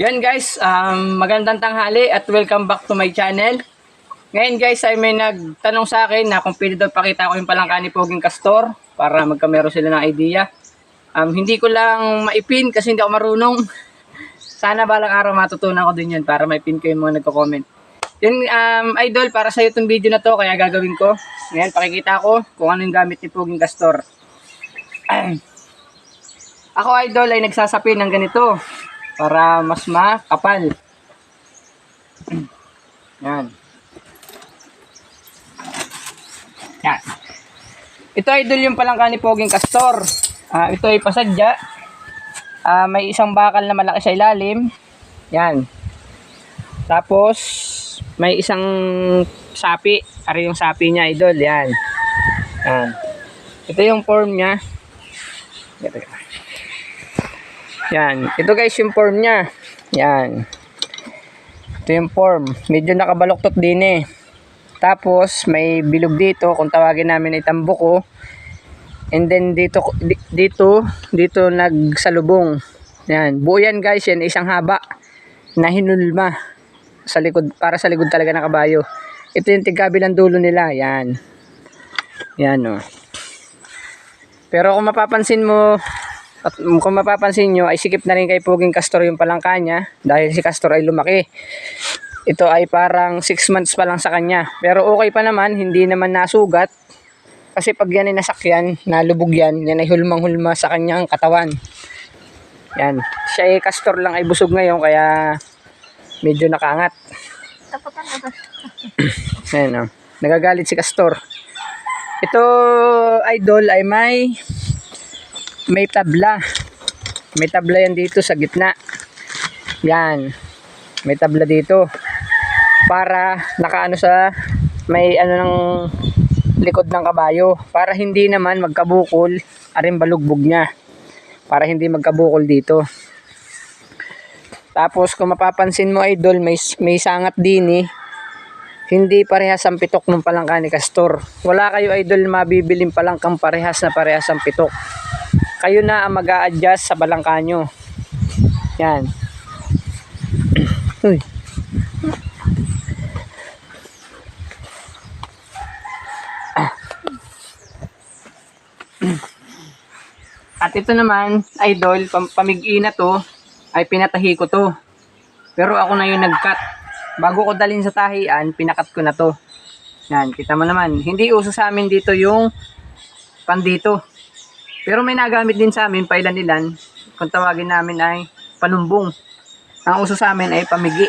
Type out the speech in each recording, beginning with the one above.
Yan guys, um, magandang tanghali at welcome back to my channel. Ngayon guys ay may nagtanong sa akin na kung pwede daw pakita ko yung palangka ni Poging Castor para magkamero sila ng idea. Um, hindi ko lang maipin kasi hindi ako marunong. Sana balang araw matutunan ko din yun para maipin ko yung mga nagko-comment. Yun, um, idol, para sa itong video na to, kaya gagawin ko. Ngayon, pakikita ko kung ano yung gamit ni Poging Castor. Ako, idol, ay nagsasapi ng ganito para mas makapal. Yan. Yan. Ito idol yung palangka ni Poging Castor. Ah, ito ay pasadya. Ah, may isang bakal na malaki sa ilalim. Yan. Tapos may isang sapi. Ari yung sapi niya idol. Yan. Yan. Ito yung form niya. Ito. Yan. Ito guys yung form niya. Yan. Ito yung form. Medyo nakabaloktot din eh. Tapos may bilog dito kung tawagin namin ay tambuko. And then dito di- dito dito nagsalubong. Yan. Buo yan guys, yan isang haba na hinulma sa likod para sa likod talaga ng kabayo. Ito yung tigkabilang dulo nila. Yan. Yan oh. Pero kung mapapansin mo at kung mapapansin nyo ay sikip na rin kay Puging Castor yung palangka niya dahil si Castor ay lumaki. Ito ay parang 6 months pa lang sa kanya. Pero okay pa naman, hindi naman nasugat. Kasi pag yan ay nasakyan, nalubog yan, yan ay hulmang-hulma sa kanyang katawan. Yan. Siya ay Castor lang ay busog ngayon kaya medyo nakaangat. Ayan o. Nagagalit si Castor. Ito, idol, ay may may tabla. May tabla yan dito sa gitna. Yan. May tabla dito. Para nakaano sa may ano ng likod ng kabayo. Para hindi naman magkabukol aring balugbog niya. Para hindi magkabukol dito. Tapos kung mapapansin mo idol, may, may sangat din eh. Hindi parehas ang pitok ng palangka ni Castor. Wala kayo idol mabibiling palangkang parehas na parehas ang pitok kayo na ang mag adjust sa balangka nyo. Yan. Uy. At ito naman, idol, pam pamig-i na to, ay pinatahi ko to. Pero ako na yung nag-cut. Bago ko dalhin sa tahian, pinakat ko na to. Yan, kita mo naman. Hindi uso sa amin dito yung pandito. Pero may nagamit din sa amin, pailan-ilan. Kung tawagin namin ay panumbong. Ang uso sa amin ay pamigi.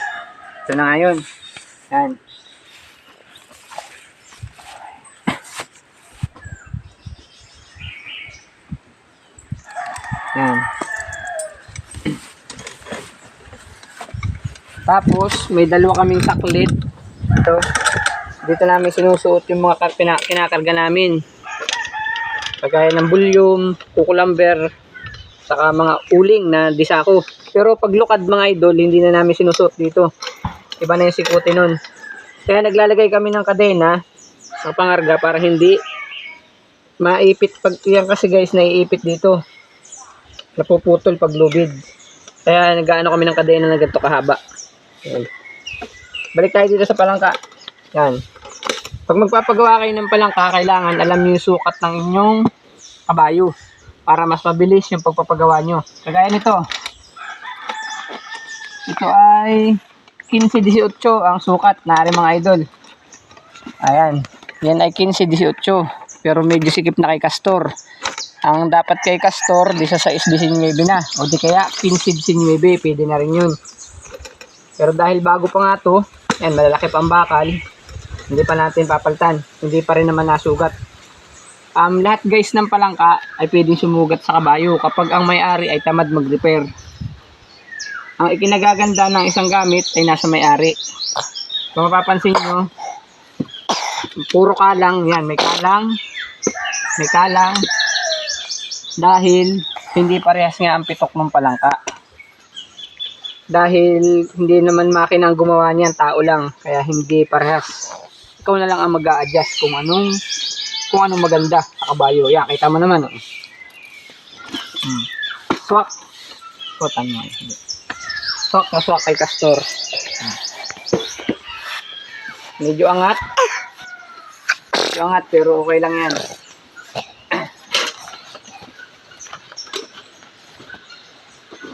Ito na ngayon. Yan. Yan. Tapos, may dalawa kaming saklit. Ito. Dito namin sinusuot yung mga kinakarga namin kagaya ng bulyum, kukulamber, saka mga uling na disako. Pero pag lukad mga idol, hindi na namin sinusuot dito. Iba na yung sikuti nun. Kaya naglalagay kami ng kadena sa pangarga para hindi maipit pag yan kasi guys naiipit dito. Napuputol pag lubid. Kaya nagaano kami ng kadena na ganito kahaba. Yan. Balik tayo dito sa palangka. Yan. Pag magpapagawa kayo ng palangka, kailangan alam niyo yung sukat ng inyong kabayo para mas mabilis yung pagpapagawa nyo. Kagaya nito. Ito ay 15-18 ang sukat na mga idol. Ayan. Yan ay 15-18. Pero medyo sikip na kay Castor. Ang dapat kay Castor, 16-19 na. O di kaya 15-19, pwede na rin yun. Pero dahil bago pa nga to, yan, malalaki pa ang bakal, hindi pa natin papaltan. Hindi pa rin naman nasugat. Um, lahat guys ng palangka ay pwedeng sumugat sa kabayo kapag ang may-ari ay tamad mag-repair. Ang ikinagaganda ng isang gamit ay nasa may-ari. Kung mapapansin nyo, puro kalang, yan, may kalang, may kalang, dahil hindi parehas nga ang pitok ng palangka. Dahil hindi naman makina ang gumawa niyan, tao lang, kaya hindi parehas ikaw na lang ang mag adjust kung anong kung anong maganda sa kabayo. Yan, kita mo naman. Oh. Hmm. Swak. Swatan mo. Swak na swak kay Castor. Medyo angat. Medyo angat pero okay lang yan.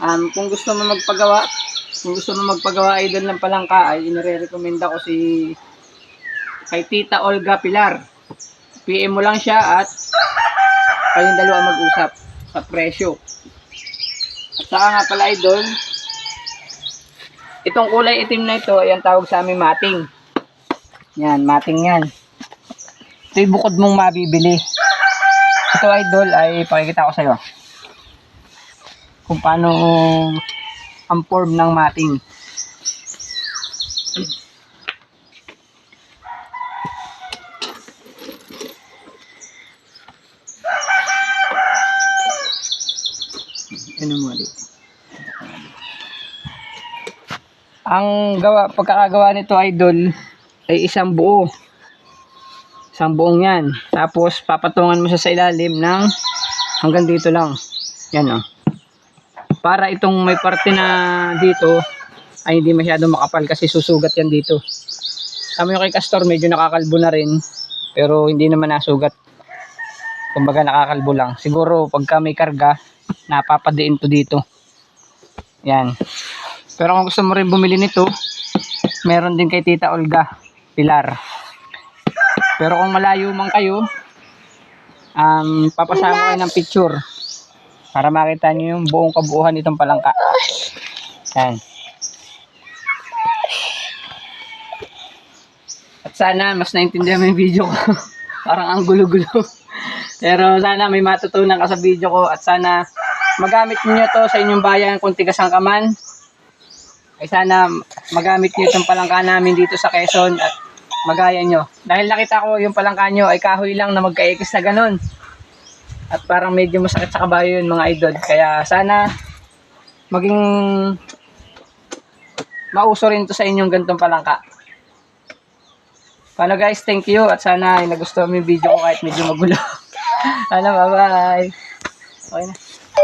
Um, kung gusto mo magpagawa, kung gusto mo magpagawa idol ng palangka, ay inire-recommend ko si kay Tita Olga Pilar. PM mo lang siya at kayong dalawa mag-usap sa presyo. At saka nga pala idol, itong kulay itim na ito ay ang tawag sa amin mating. Yan, mating yan. Ito yung bukod mong mabibili. Ito idol ay pakikita ko sa'yo. Kung paano ang form ng mating. Dito? Ang gawa, pagkakagawa nito idol ay isang buo. Isang buong yan. Tapos papatungan mo siya sa ilalim ng hanggang dito lang. Yan oh. Para itong may parte na dito ay hindi masyado makapal kasi susugat yan dito. Tama yung kay Castor medyo nakakalbo na rin pero hindi naman nasugat. Kumbaga nakakalbo lang. Siguro pagka may karga napapadiin to dito. Yan. Pero kung gusto mo rin bumili nito, meron din kay Tita Olga, Pilar. Pero kung malayo man kayo, um, papasama kayo ng picture para makita nyo yung buong kabuuhan nitong palangka. Yan. At sana mas naintindihan mo yung video ko. Parang ang gulo-gulo. Pero sana may matutunan ka sa video ko at sana magamit niyo to sa inyong bayan kung tigas ang kaman. Ay sana magamit niyo itong palangka namin dito sa Quezon at magaya nyo. Dahil nakita ko yung palangka nyo ay kahoy lang na magkaikis na ganun. At parang medyo masakit sa kabayo yun mga idol. Kaya sana maging mauso rin to sa inyong gantong palangka. Paano guys, thank you at sana ay nagustuhan mo yung video ko kahit medyo magulo. Ano, bye-bye. Okay na.